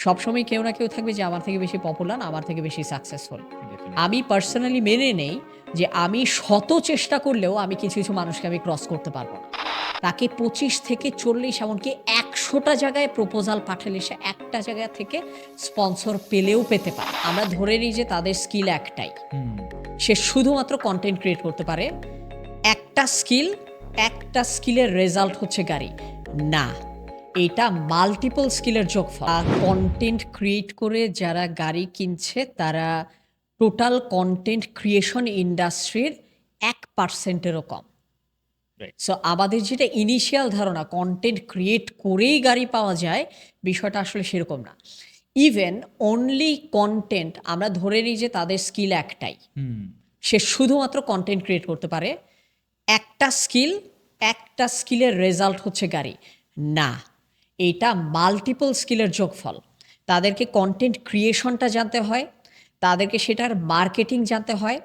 সবসময় কেউ না কেউ থাকবে যে আমার থেকে বেশি পপুলার আমার থেকে বেশি সাকসেসফুল আমি পার্সোনালি মেনে নেই যে আমি শত চেষ্টা করলেও আমি কিছু কিছু মানুষকে আমি ক্রস করতে পারব না। তাকে পঁচিশ থেকে চল্লিশ এমনকি একশোটা জায়গায় প্রপোজাল পাঠালে সে একটা জায়গা থেকে স্পন্সর পেলেও পেতে পারে। আমরা ধরে নিই যে তাদের স্কিল একটাই। সে শুধুমাত্র কন্টেন্ট ক্রিয়েট করতে পারে। একটা স্কিল একটা স্কিলের রেজাল্ট হচ্ছে গাড়ি। না। এটা মাল্টিপল স্কিলের যোগফল। কন্টেন্ট ক্রিয়েট করে যারা গাড়ি কিনছে তারা টোটাল কন্টেন্ট ক্রিয়েশন ইন্ডাস্ট্রির এক পার্সেন্টেরও কম. সো আমাদের যেটা ইনিশিয়াল ধারণা কন্টেন্ট ক্রিয়েট করেই গাড়ি পাওয়া যায় বিষয়টা আসলে সেরকম না। ইভেন অনলি কন্টেন্ট আমরা ধরে নিই যে তাদের স্কিল একটাই। সে শুধুমাত্র কন্টেন্ট ক্রিয়েট করতে পারে। একটা স্কিল একটা স্কিলের রেজাল্ট হচ্ছে গাড়ি। না। এটা মাল্টিপল স্কিলের যোগফল। তাদেরকে কন্টেন্ট ক্রিয়েশনটা জানতে হয়, তাদেরকে সেটার মার্কেটিং জানতে হয়,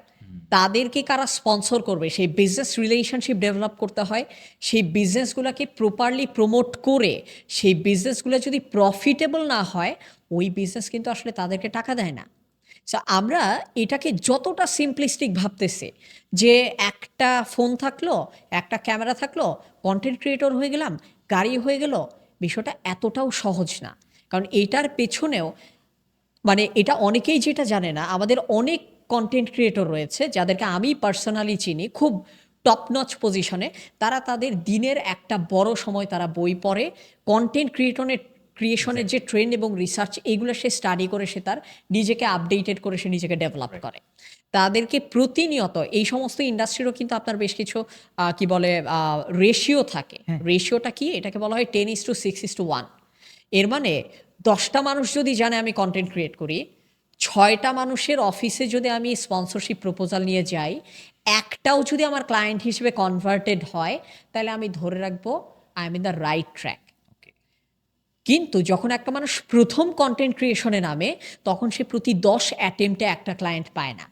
তাদেরকে কারা স্পন্সর করবে, সেই বিজনেস রিলেশনশিপ ডেভেলপ করতে হয়, সেই বিজনেসগুলোকে প্রপারলি প্রমোট করে, সেই বিজনেসগুলো যদি প্রফিটেবল না হয়, ওই বিজনেস কিন্তু আসলে তাদেরকে টাকা দেয় না। আমরা এটাকে যতটা সিম্পলিস্টিক ভাবতেছি, যে একটা ফোন থাকল, একটা ক্যামেরা থাকল কন্টেন্ট ক্রিয়েটর হয়ে গেলাম, গাড়ি হয়ে গেল বিষয়টা এতটাও সহজ না। কারণ এটার পেছনেও মানে এটা অনেকেই যেটা জানে না, আমাদের অনেক কন্টেন্ট ক্রিয়েটর রয়েছে যাদেরকে আমি পার্সোনালি চিনি, খুব টপ নচ পজিশনে তারা তাদের দিনের একটা বড় সময় তারা বই পড়ে কন্টেন্ট ক্রিয়েটনের ক্রিয়েশনের যে ট্রেন্ড এবং রিসার্চ এইগুলো সে স্টাডি করে সে তার নিজেকে আপডেটেড করে সে নিজেকে ডেভেলপ করে। তাদেরকে প্রতিনিয়ত এই সমস্ত ইন্ডাস্ট্রিরও কিন্তু আপনার বেশ কিছু কি বলে রেশিও থাকে। রেশিওটা কি? এটাকে বলা হয় ten is to six is to ওয়ানের মানে দশটা মানুষ যদি জানে আমি কন্টেন্ট ক্রিয়েট করি ছয়টা মানুষের অফিসে যদি আমি স্পন্সরশিপ প্রপোজাল নিয়ে যাই একটাও যদি আমার ক্লায়েন্ট হিসেবে কনভার্টেড হয় তাহলে আমি ধরে রাখব I am in the right track কিন্তু যখন একটা মানুষ প্রথম কন্টেন্ট ক্রিয়েশনে নামে তখন সে প্রতি দশ অ্যাটেম্পটে একটা ক্লায়েন্ট পায় না।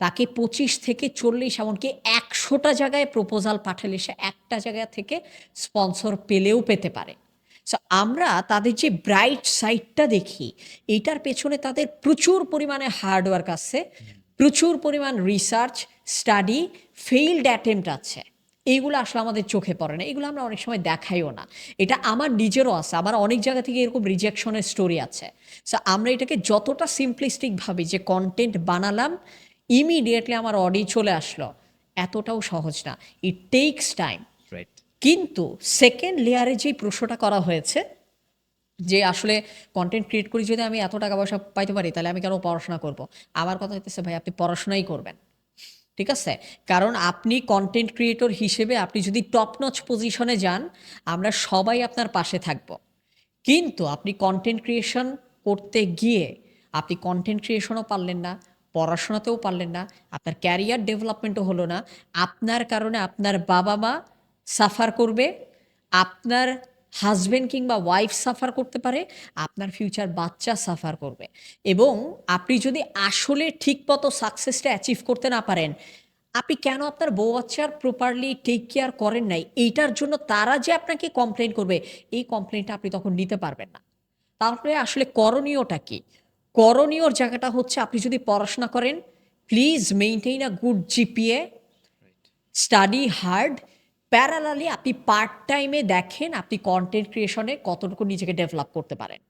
তাকে পঁচিশ থেকে চল্লিশ এমনকি একশোটা জায়গায় প্রপোজাল পাঠালে সে একটা জায়গা থেকে স্পন্সর পেলেও পেতে পারে। সো আমরা তাদের যে ব্রাইট সাইডটা দেখি এইটার পেছনে তাদের প্রচুর পরিমাণে হার্ডওয়ার্ক আছে প্রচুর পরিমাণ রিসার্চ স্টাডি ফেইল্ড অ্যাটেম্পট আছে। এইগুলো আসলে আমাদের চোখে পড়ে না। এগুলো আমরা অনেক সময় দেখাইও না। এটা আমার নিজেরও আছে। আমার অনেক জায়গা থেকে এরকম রিজেকশনের স্টোরি আছে। সো আমরা এটাকে যতটা সিম্পলিস্টিক ভাবি যে কন্টেন্ট বানালাম ইমিডিয়েটলি আমার অডি চলে আসলো এতটাও সহজ না। ইট টেকস টাইম রাইট কিন্তু সেকেন্ড লেয়ারে যেই প্রশ্নটা করা হয়েছে যে আসলে কন্টেন্ট ক্রিয়েট করি যদি আমি এত টাকা পয়সা পাইতে পারি তাহলে আমি কেন পড়াশোনা করব? আমার কথা হইতেছে ভাই আপনি পড়াশোনাই করবেন। ঠিক আছে? কারণ আপনি কন্টেন্ট ক্রিয়েটর হিসেবে আপনি যদি টপ নচ পজিশনে যান, আমরা সবাই আপনার পাশে থাকব। কিন্তু আপনি কন্টেন্ট ক্রিয়েশন করতে গিয়ে আপনি কন্টেন্ট ক্রিয়েশনও পারলেন না, পড়াশোনাতেও পারলেন না, আপনার ক্যারিয়ার ডেভেলপমেন্টও হলো না, আপনার কারণে আপনার বাবা মা সাফার করবে, আপনার হাজবেন্ড কিংবা ওয়াইফ সাফার করতে পারে, আপনার ফিউচার বাচ্চা সাফার করবে। এবং আপনি যদি আসলে ঠিক মতো সাকসেসটা অ্যাচিভ করতে না পারেন, আপনি কেন আপনার বউ বাচ্চার প্রপারলি টেক কেয়ার করেন নাই? এইটার জন্য তারা যে আপনাকে কমপ্লেন করবে, এই কমপ্লেনটা আপনি তখন নিতে পারবেন না। তারপরে আসলে করণীয়টা কি? করণীয়র জায়গাটা হচ্ছে আপনি যদি পড়াশোনা করেন please maintain a good GPA study hard parallelly আপনি পার্ট টাইমে দেখেন আপনি কন্টেন্ট ক্রিয়েশনে কতটুকু নিজেকে ডেভেলপ করতে পারেন।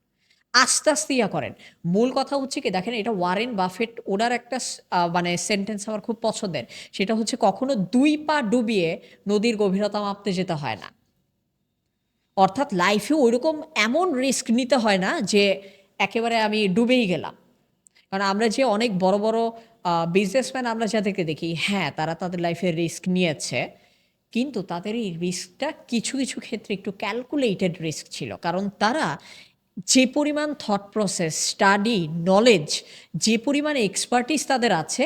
আস্তে আস্তে ইয়া করেন। মূল কথা হচ্ছে কি, দেখেন এটা ওয়ারেন বাফেট ওনার একটা মানে সেন্টেন্স আমার খুব পছন্দের। সেটা হচ্ছে কখনো দুই পা ডুবিয়ে নদীর গভীরতা মাপতে যেতে হয় না। অর্থাৎ লাইফে ওইরকম এমন রিস্ক নিতে হয় না যে একেবারে আমি ডুবেই গেলাম। কারণ আমরা যে অনেক বড় বড় বিজনেসম্যান আমরা যাদেরকে দেখি হ্যাঁ তারা তাদের লাইফে রিস্ক নিয়েছে। কিন্তু তাদের এই রিস্কটা কিছু কিছু ক্ষেত্রে একটু ক্যালকুলেটেড রিস্ক ছিল। কারণ তারা যে পরিমাণ থট প্রসেস স্টাডি নলেজ যে পরিমাণ এক্সপার্টিস তাদের আছে,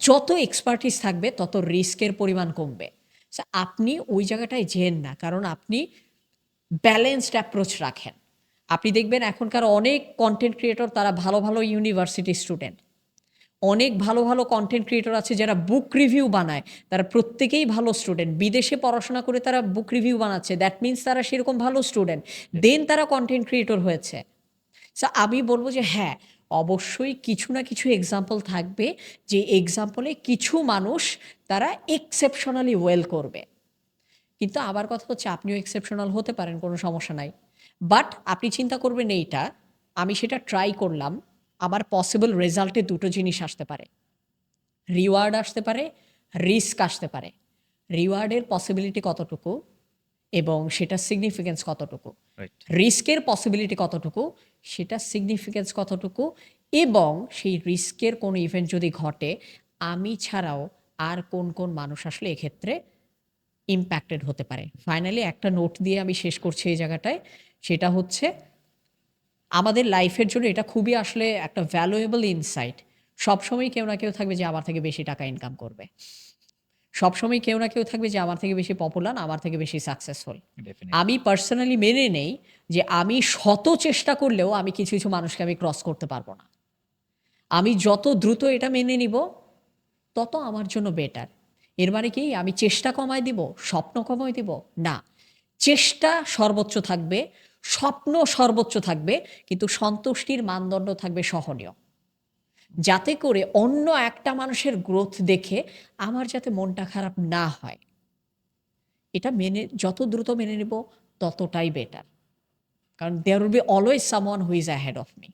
যত এক্সপার্টিস থাকবে, তত রিস্কের পরিমাণ কমবে। আপনি ওই জায়গাটায় যেন না, কারণ আপনি ব্যালেন্সড অ্যাপ্রোচ রাখেন। আপনি দেখবেন এখনকার অনেক কন্টেন্ট ক্রিয়েটর তারা ভালো ভালো ইউনিভার্সিটি স্টুডেন্ট অনেক ভালো ভালো কন্টেন্ট ক্রিয়েটর আছে যারা বুক রিভিউ বানায়। তারা প্রত্যেকেই ভালো স্টুডেন্ট বিদেশে পড়াশোনা করে তারা বুক রিভিউ বানাচ্ছে। দ্যাট মিন্স তারা সেরকম ভালো স্টুডেন্ট দেন তারা কন্টেন্ট ক্রিয়েটর হয়েছে। সো আমি বলব যে হ্যাঁ অবশ্যই কিছু না কিছু এক্সাম্পল থাকবে যে এক্সাম্পলে কিছু মানুষ তারা এক্সেপশনালি ওয়েল করবে। কিন্তু আবার কথা হচ্ছে আপনিও এক্সেপশনাল হতে পারেন, কোনো সমস্যা নাই। বাট আপনি চিন্তা করবেন এইটা, আমি সেটা ট্রাই করলাম। আমার পসিবল রেজাল্টে দুটো জিনিস আসতে পারে। রিওয়ার্ড আসতে পারে রিস্ক আসতে পারে। রিওয়ার্ডের পসিবিলিটি কতটুকু এবং সেটা সিগনিফিকেন্স কতটুকু? রিস্কের পসিবিলিটি কতটুকু? সেটা সিগনিফিকেন্স কতটুকু? এবং সেই রিস্কের কোনো ইভেন্ট যদি ঘটে আমি ছাড়াও আর কোন কোন মানুষ আসলে এক্ষেত্রে ইম্প্যাক্টেড হতে পারে। ফাইনালি একটা নোট দিয়ে আমি শেষ করছি এই জায়গাটায়। সেটা হচ্ছে আমাদের লাইফের জন্য এটা খুবই আসলে একটা ভ্যালুয়েবল ইনসাইট সবসময় কেউ না কেউ থাকবে যে আমার থেকে বেশি টাকা ইনকাম করবে। সবসময় কেউ না কেউ থাকবে যে আমার থেকে বেশি পপুলার আমার থেকে বেশি সাকসেসফুল আমি পার্সোনালি মেনে নেই যে আমি শত চেষ্টা করলেও আমি কিছু কিছু মানুষকে আমি ক্রস করতে পারব না। আমি যত দ্রুত এটা মেনে নিব তত আমার জন্য বেটার এর মানে কি? আমি চেষ্টা কমায় দিব স্বপ্ন কমায় দিব? না। চেষ্টা সর্বোচ্চ থাকবে স্বপ্ন সর্বোচ্চ থাকবে, কিন্তু সন্তুষ্টির মানদণ্ড থাকবে সহনীয়। যাতে করে অন্য একটা মানুষের গ্রোথ দেখে আমার যাতে মনটা খারাপ না হয়। এটা মেনে, যত দ্রুত মেনে নেব, ততটাই বেটার কারণ there will be always someone who's ahead of me